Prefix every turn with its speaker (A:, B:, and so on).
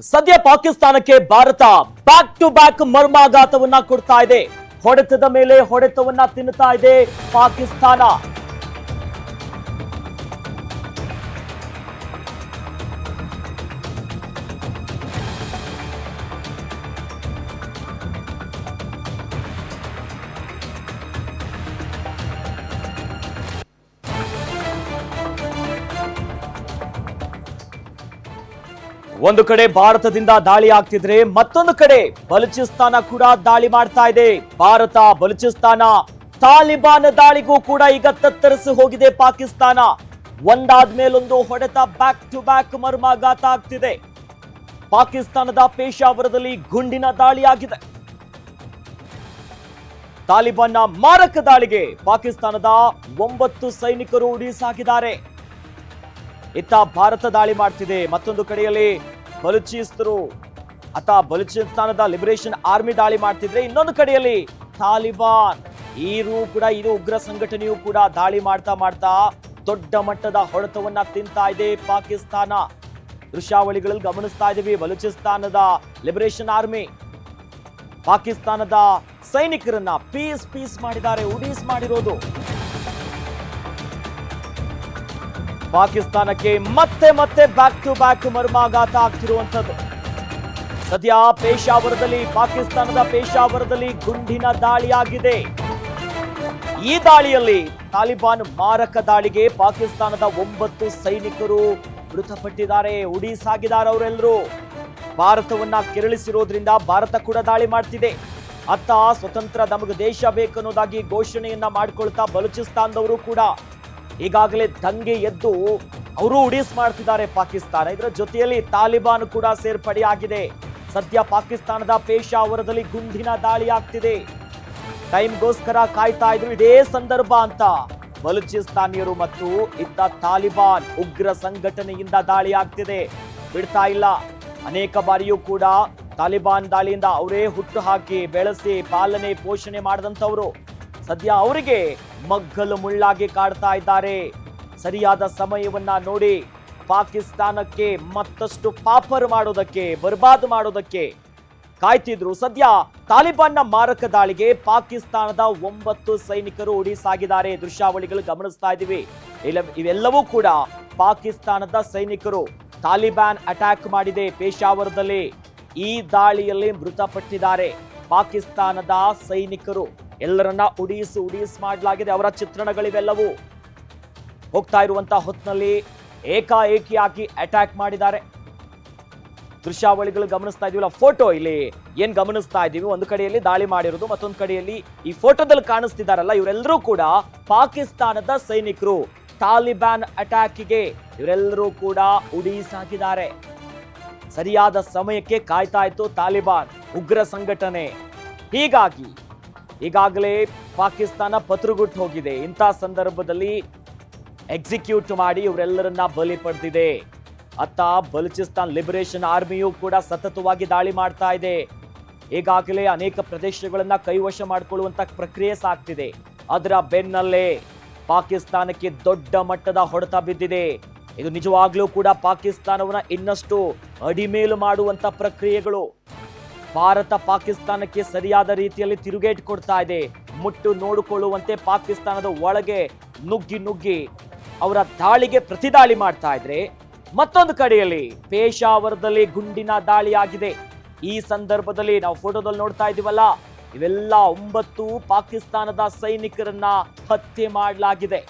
A: ಸದ್ಯ ಪಾಕಿಸ್ತಾನಕ್ಕೆ ಭಾರತ ಬ್ಯಾಕ್ ಟು ಬ್ಯಾಕ್ ಮರ್ಮಾಘಾತವನ್ನ ಕೊಡ್ತಾ ಇದೆ. ಹೊಡೆತದ ಮೇಲೆ ಹೊಡೆತವನ್ನ ತಿನ್ನುತ್ತಾ ಇದೆ ಪಾಕಿಸ್ತಾನ. ಒಂದು ಕಡೆ ಭಾರತದಿಂದ ದಾಳಿ ಆಗ್ತಿದ್ರೆ ಮತ್ತೊಂದು ಕಡೆ ಬಲೂಚಿಸ್ತಾನ ಕೂಡ ದಾಳಿ ಮಾಡ್ತಾ ಇದೆ. ಭಾರತ, ಬಲೂಚಿಸ್ತಾನ ತಾಲಿಬಾನ್ ದಾಳಿಗೂ ಕೂಡ ಈಗ ತತ್ತರಿಸಿ ಹೋಗಿದೆ ಪಾಕಿಸ್ತಾನ. ಒಂದಾದ್ಮೇಲೊಂದು ಹೊಡೆತ ಬ್ಯಾಕ್ ಟು ಬ್ಯಾಕ್ ಮರ್ಮಾಘಾತ ಆಗ್ತಿದೆ. ಪಾಕಿಸ್ತಾನದ ಪೇಶಾವರದಲ್ಲಿ ಗುಂಡಿನ ದಾಳಿಯಾಗಿದೆ ತಾಲಿಬಾನ್ನ ಮಾರಕ ದಾಳಿಗೆ ಪಾಕಿಸ್ತಾನದ ಒಂಬತ್ತು ಸೈನಿಕರು ಉಡಿಸಾಕಿದ್ದಾರೆ ಇತ್ತ ಭಾರತ ದಾಳಿ ಮಾಡ್ತಿದೆ. ಮತ್ತೊಂದು ಕಡೆಯಲ್ಲಿ ಬಲೂಚಿಸ್ತರು. ಅತ ಬಲೂಚಿಸ್ತಾನದ ಲಿಬರೇಷನ್ ಆರ್ಮಿ ದಾಳಿ ಮಾಡ್ತಿದ್ರೆ ಇನ್ನೊಂದು ಕಡೆಯಲ್ಲಿ ತಾಲಿಬಾನ್ ಈರು ಕೂಡ ಇದು ಉಗ್ರ ಸಂಘಟನೆಯು ಕೂಡ ದಾಳಿ ಮಾಡ್ತಾ ಮಾಡ್ತಾ ದೊಡ್ಡ ಮಟ್ಟದ ಹೊಡೆತವನ್ನ ತಿಂತಾ ಇದೆ ಪಾಕಿಸ್ತಾನ. ದೃಶ್ಯಾವಳಿಗಳಲ್ಲಿ ಗಮನಿಸ್ತಾ ಇದ್ದೀವಿ ಬಲೂಚಿಸ್ತಾನದ ಲಿಬರೇಷನ್ ಆರ್ಮಿ ಪಾಕಿಸ್ತಾನದ ಸೈನಿಕರನ್ನ ಪೀಸ್ ಪೀಸ್ ಮಾಡಿದ್ದಾರೆ, ಉಡೀಸ್ ಮಾಡಿರೋದು. ಪಾಕಿಸ್ತಾನಕ್ಕೆ ಮತ್ತೆ ಮತ್ತೆ ಬ್ಯಾಕ್ ಟು ಬ್ಯಾಕ್ ಮರ್ಮಾಘಾತ ಆಗ್ತಿರುವಂಥದ್ದು. ಸದ್ಯ ಪೇಶಾವರದಲ್ಲಿ ಪಾಕಿಸ್ತಾನದ ಪೇಶಾವರದಲ್ಲಿ ಗುಂಡಿನ ದಾಳಿಯಾಗಿದೆ. ಈ ದಾಳಿಯಲ್ಲಿ ತಾಲಿಬಾನ್ ಮಾರಕ ದಾಳಿಗೆ ಪಾಕಿಸ್ತಾನದ ಒಂಬತ್ತು ಸೈನಿಕರು ಮೃತಪಟ್ಟಿದ್ದಾರೆ. ಉಡೀಸಾಗಿದ್ದಾರೆ ಅವರೆಲ್ಲರೂ. ಭಾರತವನ್ನ ಕೆರಳಿಸಿರೋದ್ರಿಂದ ಭಾರತ ಕೂಡ ದಾಳಿ ಮಾಡ್ತಿದೆ. ಅತ್ತ ಸ್ವತಂತ್ರ ನಮಗೆ ದೇಶ ಬೇಕನ್ನೋದಾಗಿ ಘೋಷಣೆಯನ್ನ ಮಾಡ್ಕೊಳ್ತಾ ಬಲೂಚಿಸ್ತಾನದವರು ಕೂಡ ಈಗಾಗಲೇ ದಂಗೆ ಎದ್ದು ಅವರು ಉಡೀಸ್ ಮಾಡ್ತಿದ್ದಾರೆ ಪಾಕಿಸ್ತಾನ. ಇದರ ಜೊತೆಯಲ್ಲಿ ತಾಲಿಬಾನ್ ಕೂಡ ಸೇರ್ಪಡೆಯಾಗಿದೆ. ಸದ್ಯ ಪಾಕಿಸ್ತಾನದ ಪೇಶಾವರದಲ್ಲಿ ಗುಂಡಿನ ದಾಳಿ ಆಗ್ತಿದೆ. ಟೈಮ್ಗೋಸ್ಕರ ಕಾಯ್ತಾ ಇದ್ರು ಇದೇ ಸಂದರ್ಭ ಅಂತ ಬಲೂಚಿಸ್ತಾನಿಯರು ಮತ್ತು ಇತ್ತ ತಾಲಿಬಾನ್ ಉಗ್ರ ಸಂಘಟನೆಯಿಂದ ದಾಳಿ ಆಗ್ತಿದೆ. ಬಿಡ್ತಾ ಇಲ್ಲ. ಅನೇಕ ಬಾರಿಯೂ ಕೂಡ ತಾಲಿಬಾನ್ ದಾಳಿಯಿಂದ ಅವರೇ ಹುಟ್ಟು ಹಾಕಿ ಬೆಳೆಸಿ ಪಾಲನೆ ಪೋಷಣೆ ಮಾಡಿದಂಥವ್ರು. ಸದ್ಯ ಅವರಿಗೆ ಮಗ್ಗಲು ಮುಳ್ಳಾಗಿ ಕಾಡ್ತಾ ಇದ್ದಾರೆ. ಸರಿಯಾದ ಸಮಯವನ್ನ ನೋಡಿ ಪಾಕಿಸ್ತಾನಕ್ಕೆ ಮತ್ತಷ್ಟು ಪಾಪರ್ ಮಾಡೋದಕ್ಕೆ, ಬರ್ಬಾದ್ ಮಾಡೋದಕ್ಕೆ ಕಾಯ್ತಿದ್ರು. ಸದ್ಯ ತಾಲಿಬಾನ್ನ ಮಾರಕ ದಾಳಿಗೆ ಪಾಕಿಸ್ತಾನದ ಒಂಬತ್ತು ಸೈನಿಕರು ಉಡೀಸಾಗಿದ್ದಾರೆ ದೃಶ್ಯಾವಳಿಗಳು ಗಮನಿಸ್ತಾ ಇದ್ದೀವಿ. ಇವೆಲ್ಲವೂ ಕೂಡ ಪಾಕಿಸ್ತಾನದ ಸೈನಿಕರು ತಾಲಿಬಾನ್ ಅಟ್ಯಾಕ್ ಮಾಡಿದೆ ಪೇಶಾವರದಲ್ಲಿ ಈ ದಾಳಿಯಲ್ಲಿ ಮೃತಪಟ್ಟಿದ್ದಾರೆ ಪಾಕಿಸ್ತಾನದ ಸೈನಿಕರು. ಎಲ್ಲರನ್ನ ಉಡೀಸು ಉಡೀಸ್ ಮಾಡಲಾಗಿದೆ. ಅವರ ಚಿತ್ರಣಗಳಿವೆಲ್ಲವೂ ಹೋಗ್ತಾ ಇರುವಂತಹ ಹೊತ್ತಿನಲ್ಲಿ ಏಕಾಏಕಿಯಾಗಿ ಅಟ್ಯಾಕ್ ಮಾಡಿದ್ದಾರೆ. ದೃಶ್ಯಾವಳಿಗಳು ಗಮನಿಸ್ತಾ ಇದೀವಲ್ಲ ಫೋಟೋ ಇಲ್ಲಿ ಏನ್ ಗಮನಿಸ್ತಾ ಇದೀವಿ? ಒಂದು ಕಡೆಯಲ್ಲಿ ದಾಳಿ ಮಾಡಿರೋದು, ಮತ್ತೊಂದು ಕಡೆಯಲ್ಲಿ ಈ ಫೋಟೋದಲ್ಲಿ ಕಾಣಿಸ್ತಿದ್ದಾರಲ್ಲ ಇವರೆಲ್ಲರೂ ಕೂಡ ಪಾಕಿಸ್ತಾನದ ಸೈನಿಕರು. ತಾಲಿಬಾನ್ ಅಟ್ಯಾಕಿಗೆ ಇವರೆಲ್ಲರೂ ಕೂಡ ಉಡೀಸಾಗಿದ್ದಾರೆ. ಸರಿಯಾದ ಸಮಯಕ್ಕೆ ಕಾಯ್ತಾ ಇತ್ತು ತಾಲಿಬಾನ್ ಉಗ್ರ ಸಂಘಟನೆ. ಹೀಗಾಗಿ ಈಗಾಗಲೇ ಪಾಕಿಸ್ತಾನ ಪತ್ರುಗುಟ್ಟು ಹೋಗಿದೆ. ಇಂಥ ಸಂದರ್ಭದಲ್ಲಿ ಎಕ್ಸಿಕ್ಯೂಟ್ ಮಾಡಿ ಇವರೆಲ್ಲರನ್ನ ಬಲಿ ಪಡೆದಿದೆ. ಅತ್ತ ಬಲೂಚಿಸ್ತಾನ್ ಲಿಬರೇಷನ್ ಆರ್ಮಿಯು ಕೂಡ ಸತತವಾಗಿ ದಾಳಿ ಮಾಡ್ತಾ ಇದೆ. ಈಗಾಗಲೇ ಅನೇಕ ಪ್ರದೇಶಗಳನ್ನ ಕೈವಶ ಮಾಡಿಕೊಳ್ಳುವಂತ ಪ್ರಕ್ರಿಯೆ ಸಾಗ್ತಿದೆ. ಅದರ ಬೆನ್ನಲ್ಲೇ ಪಾಕಿಸ್ತಾನಕ್ಕೆ ದೊಡ್ಡ ಮಟ್ಟದ ಹೊಡೆತ ಬಿದ್ದಿದೆ. ಇದು ನಿಜವಾಗ್ಲೂ ಕೂಡ ಪಾಕಿಸ್ತಾನವನ್ನ ಇನ್ನಷ್ಟು ಅಡಿಮೇಲು ಮಾಡುವಂತ ಪ್ರಕ್ರಿಯೆಗಳು. ಭಾರತ ಪಾಕಿಸ್ತಾನಕ್ಕೆ ಸರಿಯಾದ ರೀತಿಯಲ್ಲಿ ತಿರುಗೇಟು ಕೊಡ್ತಾ ಇದೆ. ಮುಟ್ಟು ನೋಡಿಕೊಳ್ಳುವಂತೆ ಪಾಕಿಸ್ತಾನದ ಒಳಗೆ ನುಗ್ಗಿ ನುಗ್ಗಿ ಅವರ ದಾಳಿಗೆ ಪ್ರತಿದಾಳಿ ಮಾಡ್ತಾ ಇದ್ರೆ ಮತ್ತೊಂದು ಕಡೆಯಲ್ಲಿ ಪೇಶಾವರದಲ್ಲಿ ಗುಂಡಿನ ದಾಳಿಯಾಗಿದೆ. ಈ ಸಂದರ್ಭದಲ್ಲಿ ನಾವು ಫೋಟೋದಲ್ಲಿ ನೋಡ್ತಾ ಇದೀವಲ್ಲ ಇವೆಲ್ಲ ಒಂಬತ್ತು ಪಾಕಿಸ್ತಾನದ ಸೈನಿಕರನ್ನ ಹತ್ಯೆ ಮಾಡಲಾಗಿದೆ.